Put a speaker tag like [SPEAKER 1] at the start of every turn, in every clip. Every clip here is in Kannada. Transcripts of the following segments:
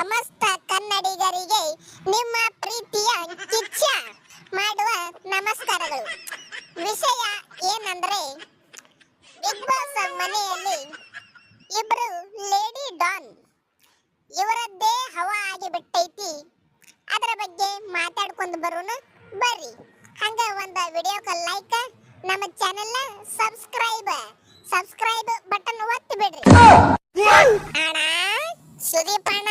[SPEAKER 1] ಸಮಸ್ತ ಕನ್ನಡಿಗರಿಗೆ ನಿಮ್ಮ ಪ್ರೀತಿಯ ಕಿಚ್ಚ ಮಾಡುವ ನಮಸ್ಕಾರಗಳು. ವಿಷಯ ಏನಂದ್ರೆ ಬಿಗ್ ಬಾಸ್ ಮನೆಯಲ್ಲಿ ಇಬ್ರು ಲೇಡಿ ಡಾನ್ ಇವರದ್ದೇ ಹವಾ ಆಗಿ ಬಿಟ್ಟೈತಿ ಅದರ ಬಗ್ಗೆ ಮಾತಾಡ್ಕೊಂಡು ಬರೋಣ ಬರ್ರಿ. ಹಂಗ ಒಂದು ವಿಡಿಯೋಕ್ಕೆ ಲೈಕ್ ನಮ್ಮ ಚಾನೆಲ್ ಸಬ್ಸ್ಕ್ರೈಬ್ ಸಬ್ಸ್ಕ್ರೈಬ್ ಬಟನ್ ಒತ್ತಿ ಬಿಡ್ರಿ. ಸುದೀಪ್ ಅಣ್ಣ.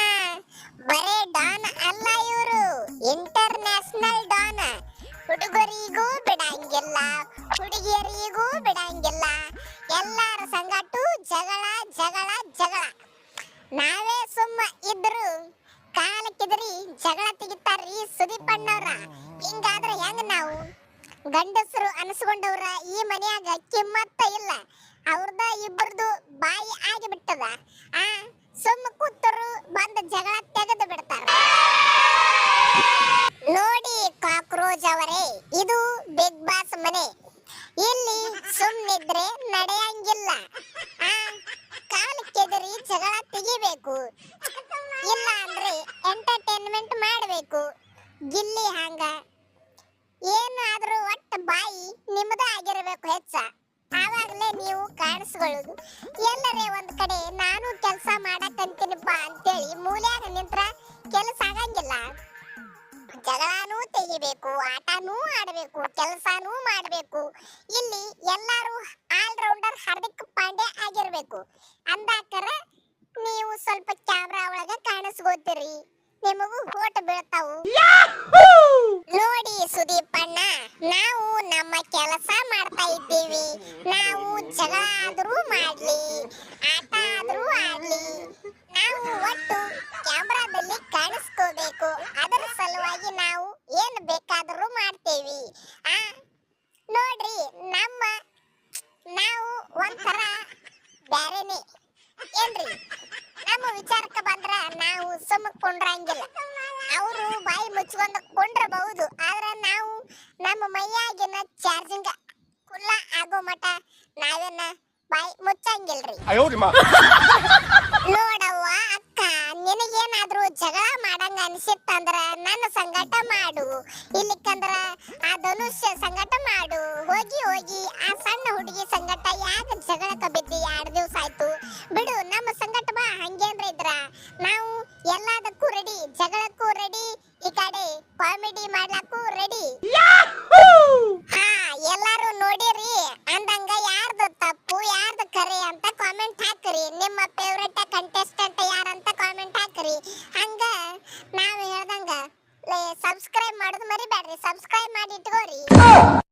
[SPEAKER 1] ಹುಡುಗಿಯರಿಗೂ ಬಿಡಂಗಿಲ್ಲ. ಎಲ್ಲರ ಸಂಗಟು ಜಗಳ ಜಗಳ ಜಗಳ. ನಾವೇ ಸುಮ್ಮ ಇದ್ರು ಕಾಲಕ್ಕಿದ್ರಿ ಜಗಳ ತೆಗಿತಾರ್ರಿ ಸುದೀಪ್ ಅಣ್ಣವ್ರ. ಹಿಂಗಾದ್ರೆ ಹೆಂಗ್ ನಾವು? ಗಂಡಸರು ಅನಿಸ್ಕೊಂಡವ್ರ ಈ ಮನ್ಯಾಗ ಕಿಮ್ಮತ್ತ ಇಲ್ಲ. ಅವ್ರದ ಇಬ್ಬರದು ಬಾಯಿ ಆಗಿ ಬಿಟ್ಟದ ಆ, ಸುಮ್ಮ ಕೂತರು ಬಂದ ಜಗಳ ತೆಗೆದು ಬಿಡ್ತಾರ. ನೋಡಿ ಕಾಕ್ರೋಜ್ ಅವರೇ, ಇದು ಬಿಗ್ ಬಾಸ್ ಮನೆ. ಇಲ್ಲಿ ಸುಮ್ಮನಿದ್ರೆ ನಡೆಯಂಗಿಲ್ಲ. ಆ ಕಾಲಕ್ಕೆದರಿ ಜಗಳ ತೆಗಿಬೇಕು. ಇಲ್ಲ ಅಂದ್ರೆ ಎಂಟರ್ಟೈನ್ಮೆಂಟ್ ಮಾಡಬೇಕು. ಗಿಲ್ಲಿ ಹಂಗ. ಏನಾದರೂ ಒಟ್ಟ ಬಾಯಿ ನಿಮ್ಮದ ಆಗಿರಬೇಕು ಹೆಚ್ಚ. ಆವಾಗಲೇ ನೀವು ಕಾಣಿಸ್ಕೊಳ್ಳೋದು ಎಲ್ಲರೇ ಒಂದ್ ಕಡೆ, ನಾನು ಕೆಲಸ ಮಾಡಕ್ಕಂತೀನಿಪ್ಪ ಅಂತೇಳಿ ಮೂಲ್ಯಾಗ ಜಗಳನೂ ತೆಗಿಬೇಕು ಆಟನೂ ಆಡಬೇಕು ಕೆಲಸನೂ ಮಾಡಬೇಕು. ಇಲ್ಲಿ ಎಲ್ಲರೂ ಆಲ್ರೌಂಡರ್ ಹಾರ್ದಿಕ್ ಪಾಂಡೆ ಆಗಿರಬೇಕು. ಅಂದಾಕರ ನೀವು ಸ್ವಲ್ಪ ಕ್ಯಾಮ್ರಾ ಒಳಗ ಕಾಣಿಸ್ಕೋತೀರಿ. ನಿಮಗೂ ಹೋಟ ಬೀಳ್ತಾವು. ನೋಡಿ ಸುದೀಪ್ ಅಣ್ಣ ನಾವು ನಮ್ಮ ಕೆಲಸ ಮಾಡ್ತಾ ಇದ್ದೀವಿ. ನಾವು ಜಗಳ ಆದ್ರೂ ಮಾಡ್ಲಿ ಆಟ ಆದ್ರೂ ಆಡ್ಲಿ ನಾವು ಒಟ್ಟು ಕ್ಯಾಮ್ರಾದಲ್ಲಿ ಕಾಣಿಸ್ಕೋಬೇಕು ಅದರ ಸಲುವಾಗಿ ನಾವು ಏನು ಬೇಕಾದರೂ ಮಾಡ್ತೇವಿ ಆ ನೋಡ್ರಿ ನಮ್ಮ ನಾವು ಒಂಥರ ಬ್ಯಾರೆನೆ ಏನ್ರಿ? ನಮ್ಮ ವಿಚಾರಕ್ಕೆ ಬಂದ್ರ ನಾವು ಸುಮ್ಮಕ್ ಕೊಂಡ್ರಂಗಿಲ್ಲ. ಅವರು ಬಾಯಿ ಮುಚ್ಕೊಂಡು ಕೊಂಡ್ರಬಹುದು, ಆದ್ರೆ ನಾವು ನಮ್ಮ ಮೈಯಾಗಿನ ಚಾರ್ಜಿಂಗ್ ಕುಲ್ಲ ಆಗೋ ಮಟ ನಾವೇನ ಬಾಯಿ ಮುಚ್ಚಂಗಿಲ್ರಿ. ಅನ್ಸಿತ್ತಂದ್ರ ನನ್ನ ಸಂಗಟ ಮಾಡು. ಇಲ್ಲಿಕ್ಕಂದ್ರ ಆ ಧನುಷ್ಯ ಸಂಗಟ ಮಾಡು. ಹೋಗಿ ಹೋಗಿ ಆ ಸಣ್ಣ ಹುಡುಗಿ ಸಂಗಟ ಯಾಕೆ ಜಗಳಕ್ಕ ಬಿದ್ದಿ ಎರಡು ದಿವಸ ಆಯ್ತು? ಬಿಡು, ನಮ್ಮ ಸಂಗಟ ಬಾ ಹಂಗೇನ್ರ ಇದ್ರ. ನಾವು ಎಲ್ಲದಕ್ಕೂ ರೆಡಿ ಜಗಳಕ್ಕೂ ರೆಡಿ ಈ ಕಡೆ ಕಾಮಿಡಿ ಮಾಡ್ಲಕ್ಕೂ ರೆಡಿ ಹಾ, ಎಲ್ಲಾರು ನೋಡಿರಿ, ಅಂದಂಗ ಯಾರ್ದು ತಪ್ಪು, ಯಾರ್ದು ಕರೆ ಅಂತ ಕಾಮೆಂಟ್ ಹಾಕ್ರಿ. ನಿಮ್ಮ ಫೇವ್ರೆಟ್ ಕಂಟೆಸ್ಟೆಂಟ್ ಯಾರಂತ ಕಾಮೆಂಟ್ ಹಾಕ್ರಿ. ಹಂಗ ನಾವ್ ಹೇಳ್ದಂಗ ಸಬ್ಸ್ಕ್ರೈಬ್ ಮಾಡೋದು ಮರಿಬೇಡ್ರಿ ಸಬ್ಸ್ಕ್ರೈಬ್ ಮಾಡಿ ಇಟ್ಕೋರಿ